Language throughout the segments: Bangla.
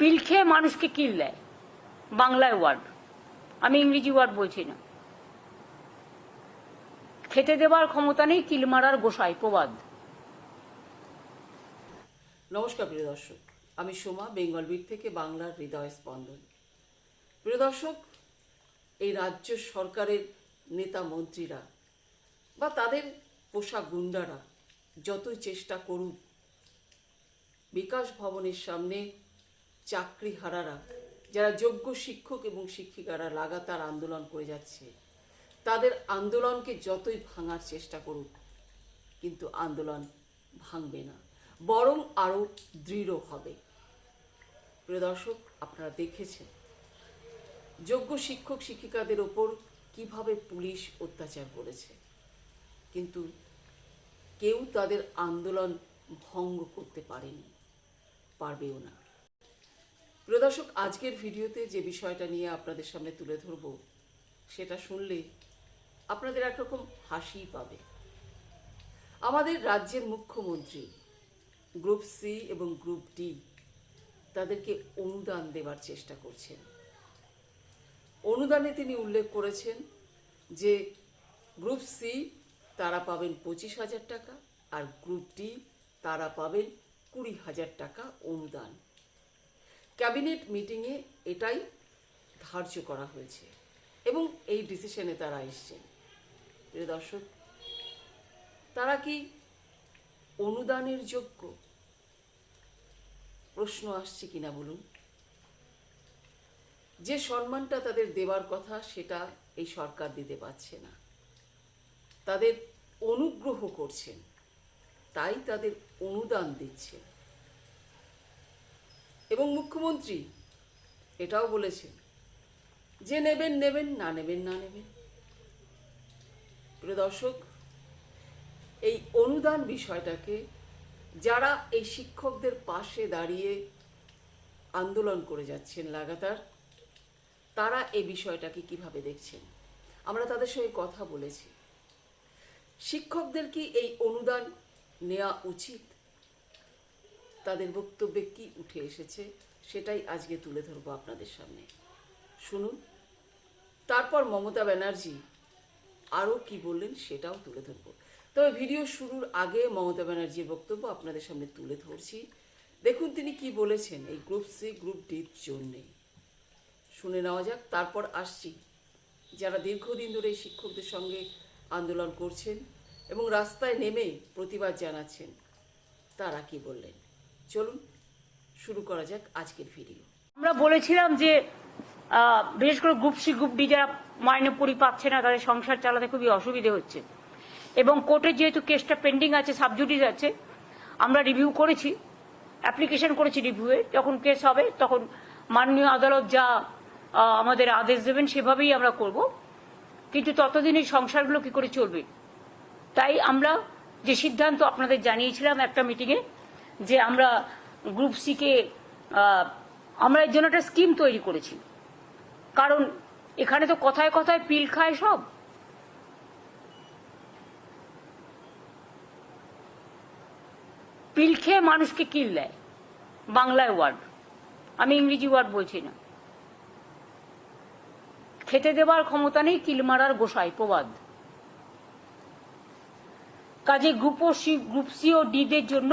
পিল খেয়ে মানুষকে কিল দেয়। বাংলায় ওয়ার্ড। আমি ইংরেজি ওয়ার্ড বলছি না। খেতে দেবার ক্ষমতা নেই, কিল মারার গোসাই, প্রবাদ। নমস্কার, প্রিয় দর্শক। আমি সোমা, বেঙ্গল বিট থেকে বাংলার হৃদয় স্পন্দন। প্রিয় দর্শক, এই রাজ্য সরকারের নেতা মন্ত্রীরা বা তাদের পোষা গুন্ডারা যতই চেষ্টা করুক, বিকাশ ভবনের সামনে চাকরি হারারা যারা যোগ্য শিক্ষক এবং শিক্ষিকারা লাগাতার আন্দোলন করে যাচ্ছে, তাদের আন্দোলনকে যতই ভাঙার চেষ্টা করুক, কিন্তু আন্দোলন ভাঙবে না, বরং আরও দৃঢ় হবে। প্রিয় দর্শক, আপনারা দেখেছেন যোগ্য শিক্ষক শিক্ষিকাদের ওপর কীভাবে পুলিশ অত্যাচার করেছে, কিন্তু কেউ তাদের আন্দোলন ভঙ্গ করতে পারেনি, পারবেও না। প্রিয় দর্শক, আজকের ভিডিওতে যে বিষয়টা নিয়ে আপনাদের সামনে তুলে ধরব, সেটা শুনলে আপনাদের একরকম হাসিই পাবে। আমাদের রাজ্যের মুখ্যমন্ত্রী, গ্রুপ সি এবং গ্রুপ ডি, তাদেরকে অনুদান দেওয়ার চেষ্টা করছেন। অনুদানে তিনি উল্লেখ করেছেন যে, গ্রুপ সি তারা পাবেন পঁচিশ হাজার টাকা আর গ্রুপ ডি তারা পাবেন কুড়ি হাজার টাকা অনুদান। ক্যাবিনেট মিটিংয়ে এটাই ধার্য করা হয়েছে। এবং এই ডিসিশনে তারা এসছেন। প্রিয় দর্শক, তারা কি অনুদানের যোগ্য? প্রশ্ন আসছে কিনা বলুন? যে সম্মানটা তাদের দেওয়ার কথা সেটা এই সরকার দিতে পারছে না। তাদের অনুগ্রহ করছেন। তাই তাদের অনুদান দিচ্ছেন। এবং মুখ্যমন্ত্রী এটাও বলেছেন যে নেবেন নেবেন, না নেবেন না নেবেন। প্রিয় দর্শক, এই অনুদান বিষয়টাকে যারা এই শিক্ষকদের পাশে দাঁড়িয়ে আন্দোলন করে যাচ্ছেন লাগাতার, তারা এই বিষয়টাকে কীভাবে দেখছেন? আমরা তাদের সঙ্গে কথা বলেছি। শিক্ষকদের কি এই অনুদান নেওয়া উচিত? তাদের বক্তব্যে কি উঠে এসেছে সেটাই আজকে তুলে ধরবো আপনাদের সামনে। শুনুন, তারপর মমতা ব্যানার্জি আরও কি বললেন সেটাও তুলে ধরবো। তবে ভিডিও শুরুর আগে মমতা ব্যানার্জির বক্তব্য আপনাদের সামনে তুলে ধরছি। দেখুন তিনি কি বলেছেন এই গ্রুপ সি, গ্রুপ ডির জন্যে। শুনে নেওয়া যাক, তারপর আসছি। যারা দীর্ঘদিন ধরে এই শিক্ষকদের সঙ্গে আন্দোলন করছেন এবং রাস্তায় নেমে প্রতিবাদ জানাচ্ছেন, তারা কি বললেন? চলুন, শুরু করা যাক আজকের ভিডিও আমরা বলেছিলাম যে বিশেষ করে গ্রুপ সি গ্রুপ ডি যারা মাইনে পরি পাচ্ছে না, তাদের সংসার চালাতে খুবই অসুবিধে হচ্ছে। এবং কোর্টে যেহেতু কেসটা পেন্ডিং আছে সাবজুডিস আছে, আমরা রিভিউ করেছি অ্যাপ্লিকেশন করেছি রিভিউয়ে যখন কেস হবে, তখন মাননীয় আদালত যা আমাদের আদেশ দেবেন, সেভাবেই আমরা করব। কিন্তু ততদিন এই সংসারগুলো কি করে চলবে? তাই আমরা যে সিদ্ধান্ত আপনাদের জানিয়েছিলাম একটা মিটিংয়ে যে আমরা গ্রুপ সিকে আমরা এর জন্য একটা স্কিম তৈরি করেছি। কারণ এখানে তো কথায় কথায় পিল খায় সব। পিল খেয়ে মানুষকে কিল দেয়, বাংলায় ওয়ার্ড আমি ইংরেজি ওয়ার্ড বলছি না। খেতে দেবার ক্ষমতা নেই কিল মারার গোসাই, প্রবাদ। কাজে গ্রুপ সি গ্রুপ সি ও ডিদের জন্য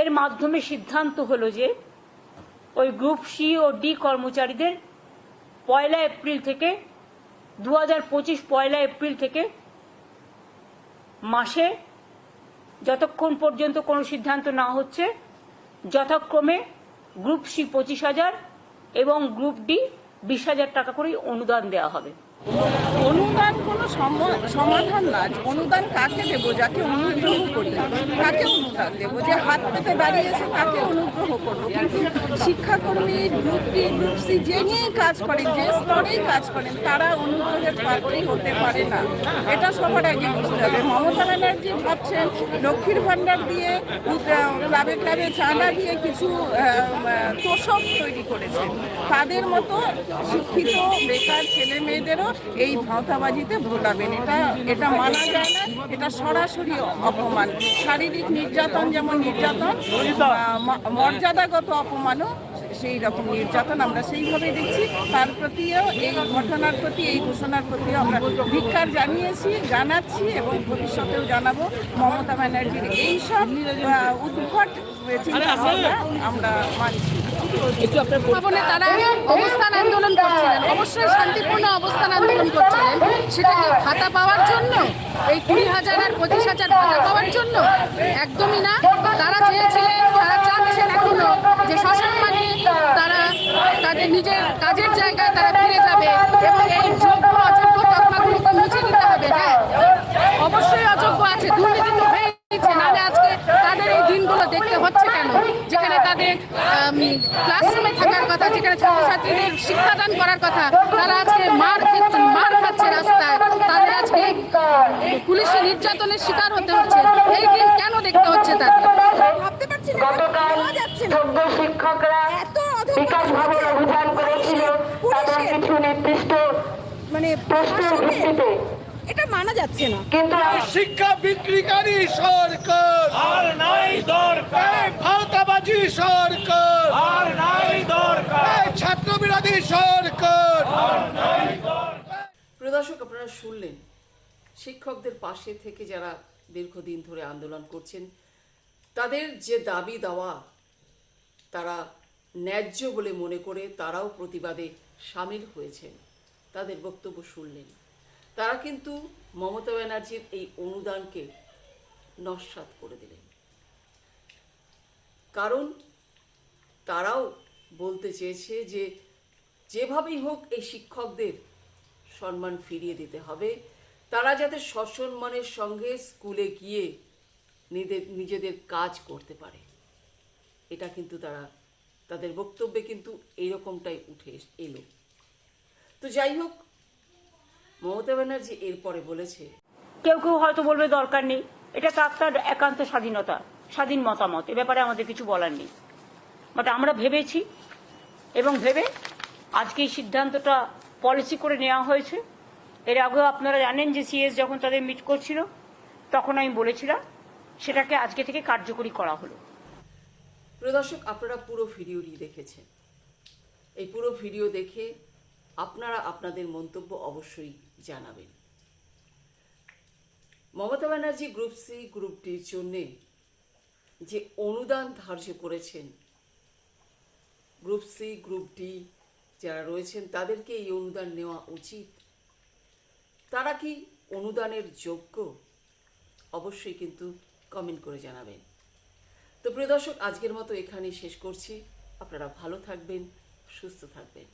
এর মাধ্যমে সিদ্ধান্ত হলো যে ওই গ্রুপ সি ও ডি কর্মচারীদের পয়লা এপ্রিল থেকে দু হাজার পঁচিশ পয়লা এপ্রিল থেকে মাসে যতক্ষণ পর্যন্ত কোনো সিদ্ধান্ত না হচ্ছে, যথাক্রমে গ্রুপ সি পঁচিশ হাজার এবং গ্রুপ ডি বিশ হাজার টাকা করে অনুদান দেওয়া হবে। অনুদান কোনো সম- সমাধান না। অনুদান কাকে দেবো? যাকে অনুগ্রহ করি। কাকে অনুদান দেবো? যে হাত পেতে দাঁড়িয়েছে তাকে অনুগ্রহ করব। কিন্তু শিক্ষাকর্মী গ্রুপ সি যে নিয়েই কাজ করেন, যে স্তরেই কাজ করেন, তারা অনুগ্রহের পাত্রী হতে পারে না। এটা সবার আগে বুঝতে হবে। মমতা ব্যানার্জি ভাবছেন, লক্ষ্মীর ভাণ্ডার দিয়ে ক্লাবে ক্লাবে চাঁদা দিয়ে কিছু তোষক তৈরি করেছেন। তাদের মতো শিক্ষিত, বেকার ছেলে মেয়েদেরও এই ভাঁওতাবাজিতে ভোলাবেন এটা এটা মানা যায় না, এটা সরাসরি অপমান। শারীরিক নির্যাতন যেমন নির্যাতন মর্যাদাগত অপমানও সেই রকম নির্যাতন আমরা সেইভাবে দেখছি। তার প্রতিও এই ঘটনার প্রতি, এই ঘোষণার প্রতিও আমরা ধিক্কার জানিয়েছি, জানাচ্ছি এবং ভবিষ্যতেও জানাব। মমতা ব্যানার্জির এইসব উদ্ভট আমরা মানছি। ভবনে তারা অবস্থান আন্দোলন করছিলেন, অবশ্যই শান্তিপূর্ণ অবস্থান আন্দোলন করছিলেন। সেটা কি ভাতা পাওয়ার জন্য? এই কুড়ি হাজার আর পঁচিশ হাজার ভাতা পাওয়ার জন্য? একদমই না। তারা চেয়েছিলেন, তারা চাচ্ছেন এখনও যে সসম্মানে তারা তাদের নিজের কাজের জায়গায় তারা ফিরে যাবে এবং এই যোগ্য অযোগ্য তথ্যগুলোকে মুছে দিতে হবে হ্যাঁ অবশ্যই অযোগ্য আছে দুর্নীতি তো হয়েছে নাহলে আজকে তাদের এই দিনগুলো দেখতে হচ্ছে কেন যেখানে তাদের ক্লাসরুমে থাকার কথা যেখানে ছাত্রছাত্রীদের শিক্ষাদান করার কথা তারা আজকে মার মার খাচ্ছে রাস্তায়। তাদের আজকে পুলিশের নির্যাতনের শিকার হতে হচ্ছে। এই দিন কেন দেখতে হচ্ছে তাদের? ভাবতে পারছি না শিক্ষকরা এত অধপতন বিকাশ ভাবে অভিযান করেছিল তারা কিছু নির্দিষ্ট মানে প্রশ্নের ভিত্তিতে। এটা মানা যাচ্ছে না। কিন্তু শিক্ষা বিক্রিকারী সরকার। আর নাই দরকার। সরকার। আর নাই দরকার। ছাত্র বিরোধী সরকার। প্রিয় দর্শক আপনারা শুনলেন শিক্ষকদের পাশে থেকে যারা দীর্ঘদিন ধরে আন্দোলন করছেন তাদের যে দাবি দেওয়া তারা ন্যায্য বলে মনে করে তারাও প্রতিবাদে সামিল হয়েছেন। তাদের বক্তব্য শুনলেন। তারা কিন্তু মমতা ব্যানার্জির এই অনুদানকে নস্বাত করে দিলেন। কারণ তারাও বলতে চেয়েছে যে যেভাবেই হোক এই শিক্ষকদের সম্মান ফিরিয়ে দিতে হবে। তারা যাতে সসম্মানের সঙ্গে স্কুলে গিয়ে নিজেদের নিজেদের কাজ করতে পারে। এটা কিন্তু তারা, তাদের বক্তব্যে কিন্তু এইরকমটাই উঠে এলো। তো যাই হোক মমতা ব্যানার্জি এরপরে বলেছে কেউ কেউ হয়তো বলবে দরকার নেই। এটা তার তার একান্ত স্বাধীনতা স্বাধীন মতামত। এ ব্যাপারে আমাদের কিছু বলার নেই। বাট আমরা ভেবেছি এবং ভেবে আজকে এই সিদ্ধান্তটা পলিসি করে নেওয়া হয়েছে। এর আগেও আপনারা জানেন যে সিএস যখন তাদের মিট করছিল তখন আমি বলেছিলাম সেটাকে আজকে থেকে কার্যকরী করা হলো। প্রদর্শক আপনারা পুরো ভিডিওটি দেখেছেন। এই পুরো ভিডিও দেখে আপনারা আপনাদের মন্তব্য অবশ্যই জানাবেন। Mamata Banerjee group C group ডির জন্যে যে অনুদান ধার্য করেছেন গ্রুপ সি গ্রুপ ডি যারা রয়েছেন, তাদেরকে এই অনুদান নেওয়া উচিত। তারা কি অনুদানের যোগ্য? অবশ্যই কিন্তু কমেন্ট করে জানাবেন। তো প্রিয় দর্শক, আজকের মতো এখানেই শেষ করছি। আপনারা ভালো থাকবেন, সুস্থ থাকবেন।